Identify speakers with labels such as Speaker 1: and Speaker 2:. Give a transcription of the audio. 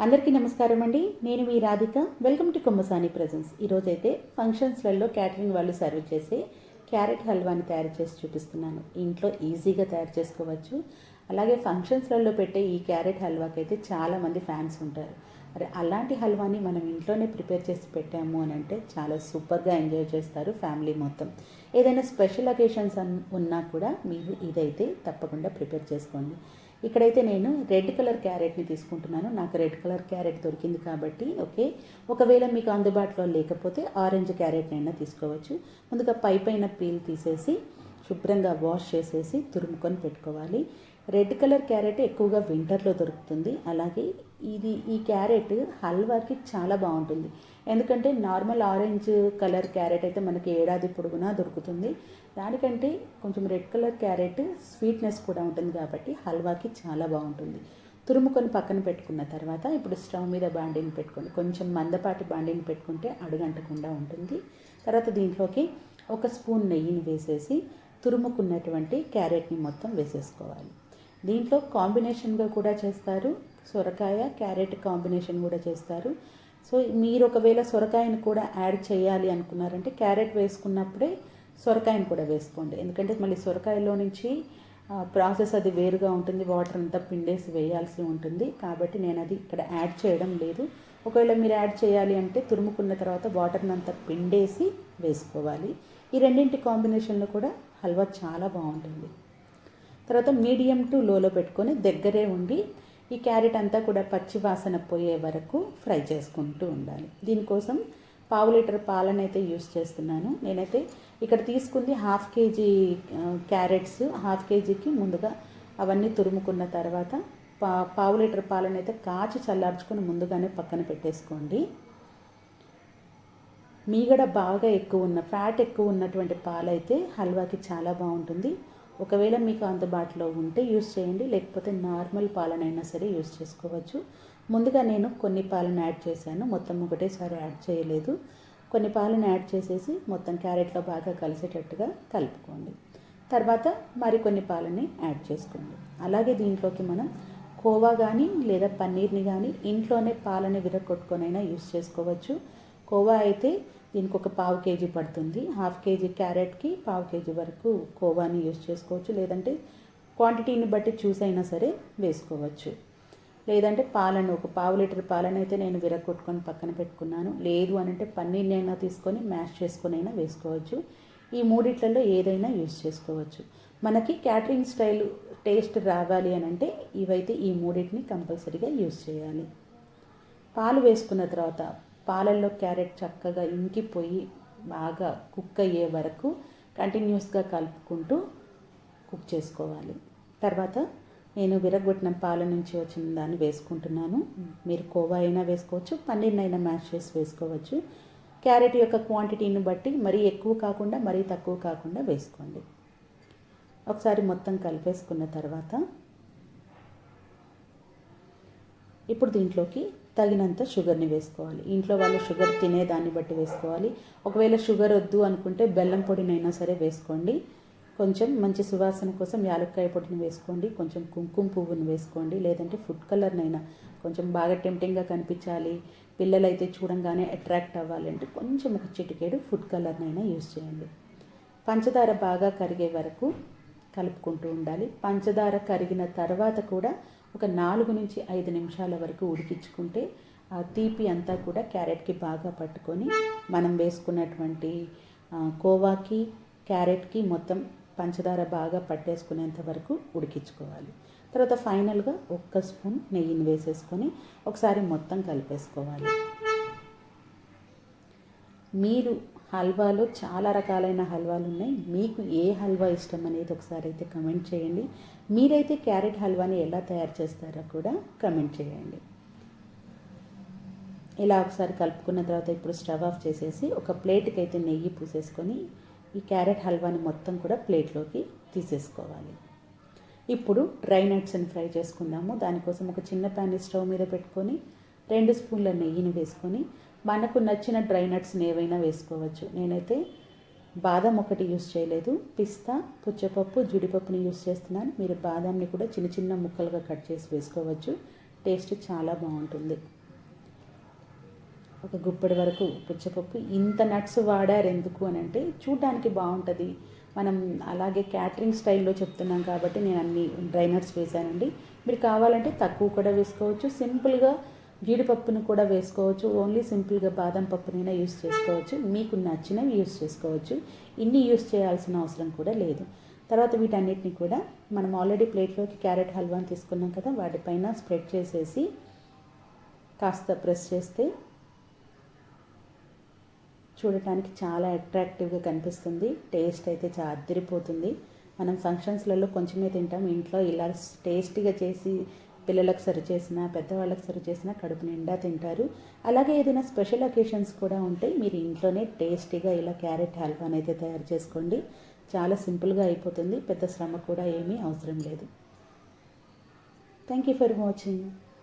Speaker 1: అందరికీ నమస్కారం అండి. నేను మీ Radhika. Welcome to Kommasani presence ఈరోజైతే ఫంక్షన్స్లలో క్యాటరింగ్ వాళ్ళు సర్వ్ చేసే క్యారెట్ హల్వాని తయారు చేసి చూపిస్తున్నాను. ఇంట్లో ఈజీగా తయారు చేసుకోవచ్చు. అలాగే ఫంక్షన్స్లలో పెట్టే ఈ క్యారెట్ హల్వాకి అయితే చాలామంది ఫ్యాన్స్ ఉంటారు. మరి అలాంటి హల్వాని మనం ఇంట్లోనే ప్రిపేర్ చేసి పెట్టాము అని అంటే చాలా సూపర్గా ఎంజాయ్ చేస్తారు ఫ్యామిలీ మొత్తం. ఏదైనా స్పెషల్ అకేషన్స్ అన్- ఉన్నా కూడా మీరు ఇదైతే తప్పకుండా ప్రిపేర్ చేసుకోండి. ఇక్కడైతే నేను రెడ్ కలర్ క్యారెట్ని తీసుకుంటున్నాను. నాకు రెడ్ కలర్ క్యారెట్ దొరికింది కాబట్టి ఓకే. ఒకవేళ మీకు అందుబాటులో లేకపోతే ఆరెంజ్ క్యారెట్నైనా తీసుకోవచ్చు. ముందుగా పై పైన పీల్ తీసేసి శుభ్రంగా వాష్ చేసేసి తురుముకొని పెట్టుకోవాలి. రెడ్ కలర్ క్యారెట్ ఎక్కువగా వింటర్లో దొరుకుతుంది. అలాగే ఇది ఈ క్యారెట్ హల్వాకి చాలా బాగుంటుంది. ఎందుకంటే నార్మల్ ఆరెంజ్ కలర్ క్యారెట్ అయితే మనకి ఏడాది పొడుగునా దొరుకుతుంది. దానికంటే కొంచెం రెడ్ కలర్ క్యారెట్ స్వీట్నెస్ కూడా ఉంటుంది కాబట్టి హల్వాకి చాలా బాగుంటుంది. తురుముకొని పక్కన పెట్టుకున్న తర్వాత ఇప్పుడు స్టవ్ మీద బాండీని పెట్టుకోండి కొంచెం మందపాటి బాండీని పెట్టుకుంటే అడుగంటకుండా ఉంటుంది. తర్వాత దీంట్లోకి ఒక స్పూన్ నెయ్యిని వేసేసి తురుముకున్నటువంటి క్యారెట్ని మొత్తం వేసేసుకోవాలి. దీంట్లో కాంబినేషన్గా కూడా చేస్తారు. సొరకాయ క్యారెట్ కాంబినేషన్ కూడా చేస్తారు. సో మీరు ఒకవేళ సొరకాయని కూడా యాడ్ చేయాలి అనుకున్నారంటే క్యారెట్ వేసుకున్నప్పుడే సొరకాయని కూడా వేసుకోండి. ఎందుకంటే మళ్ళీ సొరకాయలో నుంచి ప్రాసెస్ అది వేరుగా ఉంటుంది. వాటర్ అంతా పిండేసి వేయాల్సి ఉంటుంది. కాబట్టి నేను అది ఇక్కడ యాడ్ చేయడం లేదు. ఒకవేళ మీరు యాడ్ చేయాలి అంటే తురుముకున్న తర్వాత వాటర్ని అంతా పిండేసి వేసుకోవాలి. ఈ రెండింటి కాంబినేషన్లో కూడా హల్వా చాలా బాగుంటుంది. తర్వాత మీడియం టు లోలో పెట్టుకొని దగ్గరే ఉండి ఈ క్యారెట్ అంతా కూడా పచ్చి వాసన పోయే వరకు ఫ్రై చేసుకుంటూ ఉండాలి. దీనికోసం పావు లీటర్ పాలను అయితే యూస్ చేస్తున్నాను. నేనైతే ఇక్కడ తీసుకుంది హాఫ్ కేజీ క్యారెట్స్. హాఫ్ కేజీకి ముందుగా అవన్నీ తురుముకున్న తర్వాత పా పావు లీటర్ పాలను అయితే కాచి చల్లార్చుకొని ముందుగానే పక్కన పెట్టేసుకోండి. మీగడ బాగా ఎక్కువ ఉన్న ఫ్యాట్ ఎక్కువ ఉన్నటువంటి పాలైతే హల్వాకి చాలా బాగుంటుంది. ఒకవేళ మీకు అందుబాటులో ఉంటే యూస్ చేయండి లేకపోతే నార్మల్ పాలనైనా సరే యూస్ చేసుకోవచ్చు. ముందుగా నేను కొన్ని పాలను యాడ్ చేశాను మొత్తం ఒకటేసారి యాడ్ చేయలేదు. కొన్ని పాలను యాడ్ చేసేసి మొత్తం క్యారెట్లో బాగా కలిసేటట్టుగా కలుపుకోండి. తర్వాత మరికొన్ని పాలని యాడ్ చేసుకోండి. అలాగే దీంట్లోకి మనం కోవా కానీ లేదా పన్నీర్ని కానీ ఇంట్లోనే పాలని విరగొట్టుకొనైనా యూస్ చేసుకోవచ్చు. కోవా అయితే దీనికి ఒక పావు కేజీ పడుతుంది. హాఫ్ కేజీ క్యారెట్కి పావు కేజీ వరకు కోవాని యూజ్ చేసుకోవచ్చు. లేదంటే క్వాంటిటీని బట్టి చూసైనా సరే వేసుకోవచ్చు. లేదంటే పాలను ఒక పావు లీటర్ పాలను అయితే నేను విరగొట్టుకొని పక్కన పెట్టుకున్నాను. లేదు అని అంటే పన్నీర్ని అయినా తీసుకొని మ్యాష్ చేసుకొని అయినా వేసుకోవచ్చు. ఈ మూడిట్లలో ఏదైనా యూస్ చేసుకోవచ్చు. మనకి క్యాటరింగ్ స్టైల్ టేస్ట్ రావాలి అని అంటే ఇవైతే ఈ మూడింటిని కంపల్సరీగా యూజ్ చేయాలి. పాలు వేసుకున్న తర్వాత పాలల్లో క్యారెట్ చక్కగా ఇంకిపోయి బాగా కుక్ అయ్యే వరకు కంటిన్యూస్గా కలుపుకుంటూ కుక్ చేసుకోవాలి. తర్వాత నేను విరగొట్టిన పాల నుంచి వచ్చిన దాన్ని వేసుకుంటున్నాను. మీరు కోవా అయినా వేసుకోవచ్చు పన్నీర్నైనా మ్యాషెస్ మ్యాష్ చేసి వేసుకోవచ్చు. క్యారెట్ యొక్క క్వాంటిటీని బట్టి మరీ ఎక్కువ కాకుండా మరీ తక్కువ కాకుండా వేసుకోండి. ఒకసారి మొత్తం కలిపేసుకున్న తర్వాత ఇప్పుడు దీంట్లోకి తగినంత షుగర్ని వేసుకోవాలి. ఇంట్లో వాళ్ళు షుగర్ తినేదాన్ని బట్టి వేసుకోవాలి. ఒకవేళ షుగర్ వద్దు అనుకుంటే బెల్లం పొడినైనా సరే వేసుకోండి. కొంచెం మంచి సువాసన కోసం యాలక్కాయ పొడిని వేసుకోండి. కొంచెం కుంకుమ పువ్వుని వేసుకోండి. లేదంటే ఫుడ్ కలర్నైనా కొంచెం బాగా టెంప్టింగ్గా కనిపించాలి. పిల్లలైతే చూడంగానే అట్రాక్ట్ అవ్వాలంటే కొంచెం ఒక చిటికేడు ఫుడ్ కలర్నైనా యూస్ చేయండి. పంచదార బాగా కరిగే వరకు కలుపుకుంటూ ఉండాలి. పంచదార కరిగిన తర్వాత కూడా ఒక నాలుగు నుంచి ఐదు నిమిషాల వరకు ఉడికించుకుంటే ఆ తీపి అంతా కూడా క్యారెట్కి బాగా పట్టుకొని మనం వేసుకున్నటువంటి కోవాకి క్యారెట్కి మొత్తం పంచదార బాగా పట్టేసుకునేంత వరకు ఉడికించుకోవాలి. తర్వాత ఫైనల్గా ఒక్క స్పూన్ నెయ్యిని వేసేసుకొని ఒకసారి మొత్తం కలిపేసుకోవాలి. మీరు హల్వాలో చాలా రకాలైన హల్వాలు ఉన్నాయి. మీకు ఏ హల్వా ఇష్టం అనేది ఒకసారి అయితే కమెంట్ చేయండి. మీరైతే క్యారెట్ హల్వాని ఎలా తయారు చేస్తారో కూడా కమెంట్ చేయండి. ఇలా ఒకసారి కలుపుకున్న తర్వాత ఇప్పుడు స్టవ్ ఆఫ్ చేసేసి ఒక ప్లేట్కి అయితే నెయ్యి పూసేసుకొని ఈ క్యారెట్ హల్వాని మొత్తం కూడా ప్లేట్లోకి తీసేసుకోవాలి. ఇప్పుడు డ్రై నట్స్ని ఫ్రై చేసుకుందాము. దానికోసం ఒక చిన్న ప్యాన్ స్టవ్ మీద పెట్టుకొని రెండు స్పూన్ల నెయ్యిని వేసుకొని మనకు నచ్చిన డ్రై నట్స్ని ఏవైనా వేసుకోవచ్చు. నేనైతే బాదం ఒకటి యూస్ చేయలేదు. పిస్తా పుచ్చపప్పు జీడిపప్పుని యూస్ చేస్తున్నాను. మీరు బాదాంని కూడా చిన్న చిన్న ముక్కలుగా కట్ చేసి వేసుకోవచ్చు. టేస్ట్ చాలా బాగుంటుంది. ఒక గుప్పెడి వరకు పుచ్చపప్పు. ఇంత నట్స్ వాడారు ఎందుకు అని అంటే చూడడానికి బాగుంటుంది. మనం అలాగే క్యాటరింగ్ స్టైల్లో చెప్తున్నాం కాబట్టి నేను అన్ని డ్రై నట్స్ వేసానండి మీరు కావాలంటే తక్కువ కూడా వేసుకోవచ్చు. సింపుల్గా జీడిపప్పును కూడా వేసుకోవచ్చు. ఓన్లీ సింపుల్గా బాదం పప్పునైనా యూస్ చేసుకోవచ్చు. మీకు నచ్చినవి యూస్ చేసుకోవచ్చు. ఇన్ని యూస్ చేయాల్సిన అవసరం కూడా లేదు. తర్వాత వీటన్నిటిని కూడా మనం ఆల్రెడీ ప్లేట్లోకి క్యారెట్ హల్వాని తీసుకున్నాం కదా వాటిపైన స్ప్రెడ్ చేసేసి కాస్త ప్రెస్ చేస్తే చూడటానికి చాలా అట్రాక్టివ్గా కనిపిస్తుంది. టేస్ట్ అయితే చాలా అద్దరిపోతుంది మనం ఫంక్షన్స్లలో కొంచెమే తింటాం. ఇంట్లో ఇలా టేస్టీగా చేసి పిల్లలకు సర్వ్ చేసినా పెద్దవాళ్ళకి సర్వ్ చేసినా కడుపు నిండా తింటారు. అలాగే ఏదైనా స్పెషల్ అకేషన్స్ కూడా ఉంటే మీరు ఇంట్లోనే టేస్టీగా ఇలా క్యారెట్ హల్వాని అయితే తయారు చేసుకోండి. చాలా సింపుల్గా అయిపోతుంది. పెద్ద శ్రమ కూడా ఏమీ అవసరం లేదు. Thank you for watching.